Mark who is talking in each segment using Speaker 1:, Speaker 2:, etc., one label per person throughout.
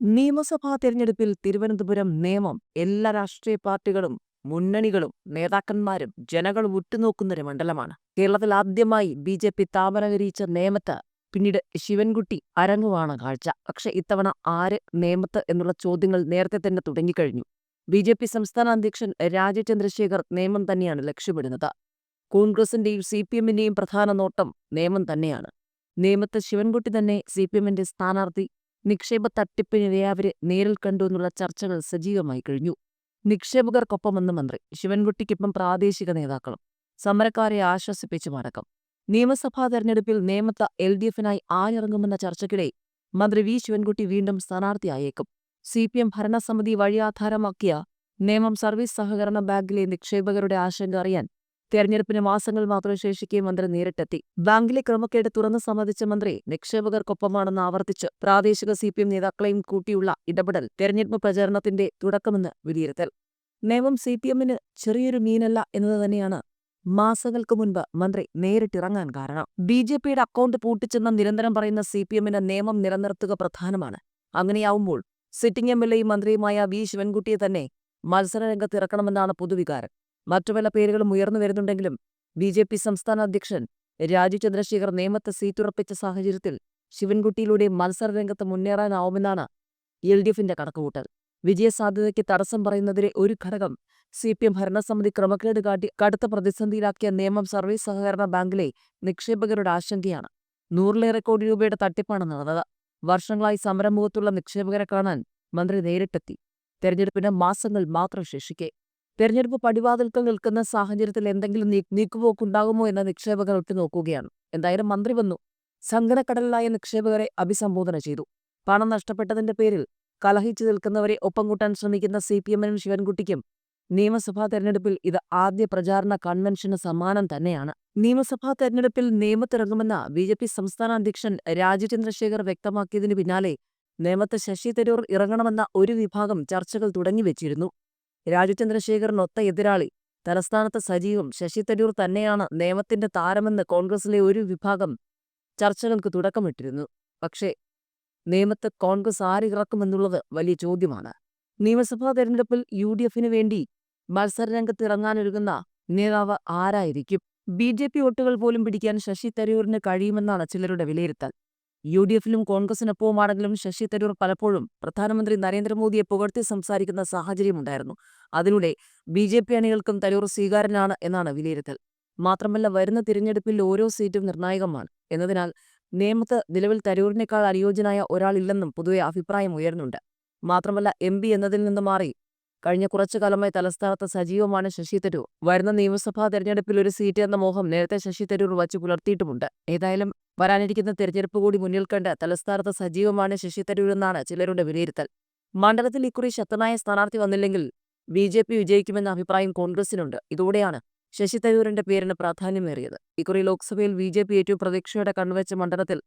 Speaker 1: നിയമസഭാ തെരഞ്ഞെടുപ്പിൽ തിരുവനന്തപുരം നിയമം എല്ലാ രാഷ്ട്രീയ പാർട്ടികളും മുന്നണികളും നേതാക്കന്മാരും ജനങ്ങളും ഉറ്റുനോക്കുന്നൊരു മണ്ഡലമാണ്. കേരളത്തിൽ ആദ്യമായി ബി ജെ പി താപനകരിച്ച നിയമത്ത് പിന്നീട് ശിവൻകുട്ടി അരങ്ങുവാണ് കാഴ്ച. പക്ഷെ ഇത്തവണ ആര് നേമത്ത് എന്നുള്ള ചോദ്യങ്ങൾ നേരത്തെ തന്നെ തുടങ്ങിക്കഴിഞ്ഞു. ബി ജെ പി സംസ്ഥാന അധ്യക്ഷൻ രാജ ചന്ദ്രശേഖർ നേമം തന്നെയാണ് ലക്ഷ്യമിടുന്നത്. കോൺഗ്രസിന്റെയും സി പി എമ്മിന്റെയും പ്രധാന നോട്ടം നിയമം തന്നെയാണ്. നിയമത്ത് ശിവൻകുട്ടി തന്നെ സി പി എമ്മിന്റെ സ്ഥാനാർത്ഥി നിക്ഷേപ തട്ടിപ്പിനിരയാവരെ നേരിൽ കണ്ടു എന്നുള്ള ചർച്ചകൾ സജീവമായി കഴിഞ്ഞു. നിക്ഷേപകർക്കൊപ്പമെന്ന് മന്ത്രി ശിവൻകുട്ടിക്കൊപ്പം പ്രാദേശിക നേതാക്കളും സമരക്കാരെ ആശ്വസിപ്പിച്ചു മടക്കം നിയമസഭാ തെരഞ്ഞെടുപ്പിൽ നേമത്ത എൽ ഡി എഫിനായി ആരിറങ്ങുമെന്ന ചർച്ചയ്ക്കിടെ മന്ത്രി വി ശിവൻകുട്ടി വീണ്ടും സ്ഥാനാർത്ഥിയായേക്കും. സി പി എം ഭരണസമിതി വഴിയാധാരമാക്കിയ നേമം സർവീസ് സഹകരണ ബാങ്കിലെ നിക്ഷേപകരുടെ ആശങ്ക അറിയാൻ തെരഞ്ഞെടുപ്പിന് മാസങ്ങൾ മാത്രം ശേഷിക്കെ മന്ത്രി നേരിട്ടെത്തി. ബാങ്കിലെ ക്രമക്കേട് തുറന്നു സമ്മതിച്ച മന്ത്രി നിക്ഷേപകർക്കൊപ്പമാണെന്ന് ആവർത്തിച്ച് പ്രാദേശിക സി നേതാക്കളെയും കൂട്ടിയുള്ള ഇടപെടൽ തെരഞ്ഞെടുപ്പ് പ്രചാരണത്തിന്റെ തുടക്കമെന്ന് വിലയിരുത്തൽ. നിയമം സി പി എമ്മിന് ചെറിയൊരു മീനല്ല എന്നത് തന്നെയാണ് മാസങ്ങൾക്ക് മുൻപ് മന്ത്രി നേരിട്ടിറങ്ങാൻ കാരണം. ബി ജെ പിയുടെ അക്കൗണ്ട് പൂട്ടിച്ചെന്ന് നിരന്തരം പറയുന്ന സി പി എമ്മിന് നിയമം നിലനിർത്തുക പ്രധാനമാണ്. അങ്ങനെയാവുമ്പോൾ സിറ്റിംഗ് എം എൽ എയും മന്ത്രിയുമായ വി ശിവൻകുട്ടിയെ തന്നെ മത്സരരംഗത്ത് ഇറക്കണമെന്നാണ് പൊതുവികാരം. മറ്റു പല പേരുകളും ഉയർന്നു വരുന്നുണ്ടെങ്കിലും ബി ജെ പി സംസ്ഥാന അധ്യക്ഷൻ രാജു ചന്ദ്രശേഖർ നേമത്ത് സീറ്റുറപ്പിച്ച സാഹചര്യത്തിൽ ശിവൻകുട്ടിയിലൂടെ മത്സരരംഗത്ത് മുന്നേറാനാവുമെന്നാണ് എൽ ഡി എഫിന്റെ കണക്കുകൂട്ടൽ. വിജയസാധ്യതയ്ക്ക് തടസ്സം പറയുന്നതിലെ ഒരു ഘടകം സി പി എം ഭരണസമിതി ക്രമക്കേട് കാട്ടി കടുത്ത പ്രതിസന്ധിയിലാക്കിയ നിയമം സർവീസ് സഹകരണ ബാങ്കിലെ നിക്ഷേപകരുടെ ആശങ്കയാണ്. നൂറിലേറെ കോടി രൂപയുടെ തട്ടിപ്പാണ് നടന്നത്. വർഷങ്ങളായി സമരമുഖത്തുള്ള നിക്ഷേപകരെ കാണാൻ മന്ത്രി നേരിട്ടെത്തി. തെരഞ്ഞെടുപ്പിന് മാസങ്ങൾ മാത്രം ശേഷിക്കെ. തെരഞ്ഞെടുപ്പ് പടിവാതിൽക്കൽ നിൽക്കുന്ന സാഹചര്യത്തിൽ എന്തെങ്കിലും നീക്കുപോക്കുണ്ടാകുമോ എന്ന നിക്ഷേപകർ ഒറ്റുനോക്കുകയാണ് എന്തായാലും മന്ത്രി വന്നു. സങ്കടക്കടലിലായ നിക്ഷേപകരെ അഭിസംബോധന ചെയ്തു. പണം നഷ്ടപ്പെട്ടതിന്റെ പേരിൽ കലഹിച്ചു നിൽക്കുന്നവരെ ഒപ്പം കൂട്ടാൻ ശ്രമിക്കുന്ന സി പി എമ്മിനും ശിവൻകുട്ടിക്കും നിയമസഭാ തെരഞ്ഞെടുപ്പിൽ ഇത് ആദ്യ പ്രചാരണ കൺവെൻഷന് സമ്മാനം തന്നെയാണ്. നിയമസഭാ തെരഞ്ഞെടുപ്പിൽ നിയമത്തിറങ്ങുമെന്ന ബി ജെ പി സംസ്ഥാന അധ്യക്ഷൻ രാജു ചന്ദ്രശേഖർ വ്യക്തമാക്കിയതിനു പിന്നാലെ നിയമത്ത് ശശി തരൂർ ഇറങ്ങണമെന്ന ഒരു വിഭാഗം ചർച്ചകൾ തുടങ്ങിവെച്ചിരുന്നു രാജചന്ദ്രശേഖറിനൊത്ത എതിരാളി. തലസ്ഥാനത്ത് സജീവം ശശി തരൂർ തന്നെയാണ് നിയമത്തിന്റെ താരമെന്ന് കോൺഗ്രസിലെ ഒരു വിഭാഗം ചർച്ചകൾക്ക് തുടക്കമിട്ടിരുന്നു. പക്ഷേ നിയമത്ത് കോൺഗ്രസ് ആരിറക്കുമെന്നുള്ളത് വലിയ ചോദ്യമാണ്. നിയമസഭാ തെരഞ്ഞെടുപ്പിൽ യു ഡി എഫിനു വേണ്ടി മത്സരരംഗത്ത് ഇറങ്ങാനൊരുങ്ങുന്ന നേതാവ് ആരായിരിക്കും? ബി ജെ പി വോട്ടുകൾ പോലും പിടിക്കാൻ ശശി തരൂരിന് കഴിയുമെന്നാണ് ചിലരുടെ വിലയിരുത്തൽ. യു ഡി എഫിലും കോൺഗ്രസിനൊപ്പവുമാണെങ്കിലും ശശി തരൂർ പലപ്പോഴും പ്രധാനമന്ത്രി നരേന്ദ്രമോദിയെ പുകഴ്ത്തി സംസാരിക്കുന്ന സാഹചര്യമുണ്ടായിരുന്നു അതിലൂടെ ബി ജെ പി അണികൾക്കും തരൂർ സ്വീകാരനാണ് എന്നാണ് വിലയിരുത്തൽ. മാത്രമല്ല വരുന്ന തിരഞ്ഞെടുപ്പിൽ ഓരോ സീറ്റും നിർണായകമാണ്. എന്നതിനാൽ നേമത്ത് നിലവിൽ തരൂരിനേക്കാൾ അനുയോജ്യനായ ഒരാളില്ലെന്നും പൊതുവെ അഭിപ്രായം ഉയർന്നുണ്ട് മാത്രമല്ല എം പി എന്നതിൽ നിന്ന് മാറി കഴിഞ്ഞ കുറച്ചു കാലമായി തലസ്ഥാനത്ത് സജീവമാണ് ശശി തരൂർ. വരുന്ന നിയമസഭാ തെരഞ്ഞെടുപ്പിൽ ഒരു സീറ്റ് എന്ന മോഹം നേരത്തെ ശശി തരൂർ വച്ചു പുലർത്തിയിട്ടുമുണ്ട്. ഏതായാലും വരാനിരിക്കുന്ന തെരഞ്ഞെടുപ്പ് കൂടി മുന്നിൽ കണ്ട് തലസ്ഥാനത്ത് സജീവമാണ് ശശി തരൂരെന്നാണ് ചിലരുടെ വിലയിരുത്തൽ. മണ്ഡലത്തിൽ ഇക്കുറി ശക്തനായ സ്ഥാനാർത്ഥി വന്നില്ലെങ്കിൽ ബി ജെ പി വിജയിക്കുമെന്ന അഭിപ്രായം കോൺഗ്രസിനുണ്ട്. ഇതോടെയാണ് ശശി തരൂരിന്റെ പേരിന് പ്രാധാന്യമേറിയത്. ഇക്കുറി ലോക്സഭയിൽ ബി ജെ പി ഏറ്റവും പ്രതീക്ഷയോടെ കണ്ണുവെച്ച മണ്ഡലത്തിൽ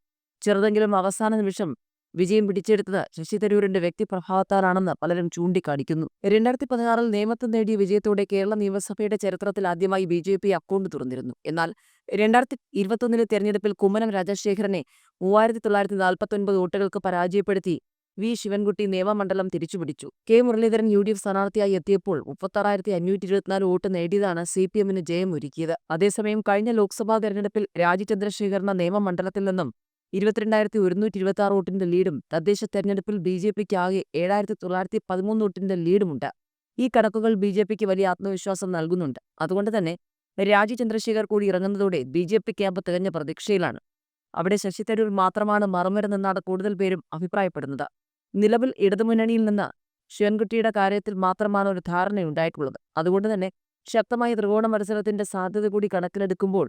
Speaker 1: ചെറുതെങ്കിലും അവസാന നിമിഷം വിജയം പിടിച്ചെടുത്തത് ശശി തരൂരിന്റെ വ്യക്തിപ്രഭാവത്താലാണെന്ന് പലരും ചൂണ്ടിക്കാണിക്കുന്നു. രണ്ടായിരത്തി പതിനാറിൽ നിയമത്തിൽ നേടിയ വിജയത്തോടെ കേരള നിയമസഭയുടെ ചരിത്രത്തിൽ ആദ്യമായി ബി ജെ പി അക്കൗണ്ട് തുറന്നിരുന്നു. എന്നാൽ രണ്ടായിരത്തി ഇരുപത്തൊന്നിലെ തെരഞ്ഞെടുപ്പിൽ കുമ്മനം രാജശേഖരനെ മൂവായിരത്തി തൊള്ളായിരത്തി നാൽപ്പത്തൊൻപത് വോട്ടുകൾക്ക് പരാജയപ്പെടുത്തി വി. ശിവൻകുട്ടി നിയമമണ്ഡലം തിരിച്ചുപിടിച്ചു. K. Muraleedharan U D F സ്ഥാനാർത്ഥിയായി എത്തിയപ്പോൾ മുപ്പത്താറായിരത്തി അഞ്ഞൂറ്റി ഇരുപത്തിനാല് വോട്ട് നേടിയതാണ് സി പി എമ്മിന് ജയമൊരുക്കിയത് അതേസമയം കഴിഞ്ഞ ലോക്സഭാ തെരഞ്ഞെടുപ്പിൽ രാജി ചന്ദ്രശേഖരന നിയമമണ്ഡലത്തിൽ നിന്നും ഇരുപത്തിരണ്ടായിരത്തി ഒരുന്നൂറ്റി ഇരുപത്തി ആറ് വോട്ടിന്റെ ലീഡും തദ്ദേശ തെരഞ്ഞെടുപ്പിൽ ബി ജെ പിക്ക് ആകെ ഏഴായിരത്തി തൊള്ളായിരത്തി പതിമൂന്ന് വോട്ടിന്റെ ലീഡുമുണ്ട്. ഈ കണക്കുകൾ ബി ജെ പിക്ക് വലിയ ആത്മവിശ്വാസം നൽകുന്നുണ്ട്. അതുകൊണ്ട് തന്നെ രാജി ചന്ദ്രശേഖർ കൂടി ഇറങ്ങുന്നതോടെ ബി ജെ പി ക്യാമ്പ് തികഞ്ഞ പ്രതീക്ഷയിലാണ്. അവിടെ ശശി തരൂർ മാത്രമാണ് മറുമരുന്നെന്നാണ് കൂടുതൽ പേരും അഭിപ്രായപ്പെടുന്നത്. നിലവിൽ ഇടതുമുന്നണിയിൽ നിന്ന് ശിവൻകുട്ടിയുടെ കാര്യത്തിൽ മാത്രമാണ് ഒരു ധാരണയുണ്ടായിട്ടുള്ളത്. അതുകൊണ്ട് തന്നെ ശക്തമായ ത്രികോണ മത്സരത്തിന്റെ സാധ്യത കൂടി കണക്കിലെടുക്കുമ്പോൾ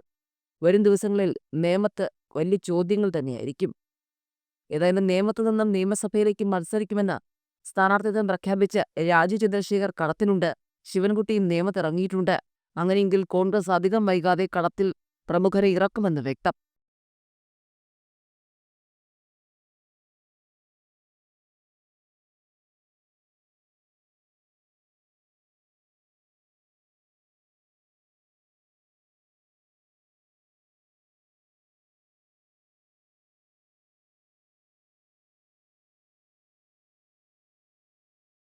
Speaker 1: വരും ദിവസങ്ങളിൽ നേമത്ത് വലിയ ചോദ്യങ്ങൾ തന്നെയായിരിക്കും. ഏതായാലും നിയമത്തു നിന്നും നിയമസഭയിലേക്ക് മത്സരിക്കുമെന്ന് സ്ഥാനാർത്ഥിത്വം പ്രഖ്യാപിച്ച് രാജു ചന്ദ്രശേഖർ കളത്തിനുണ്ട്. ശിവൻകുട്ടിയും നിയമത്തിറങ്ങിയിട്ടുണ്ട്. അങ്ങനെയെങ്കിൽ കോൺഗ്രസ് അധികം വൈകാതെ കളത്തിൽ പ്രമുഖരെ ഇറക്കുമെന്ന് വ്യക്തം.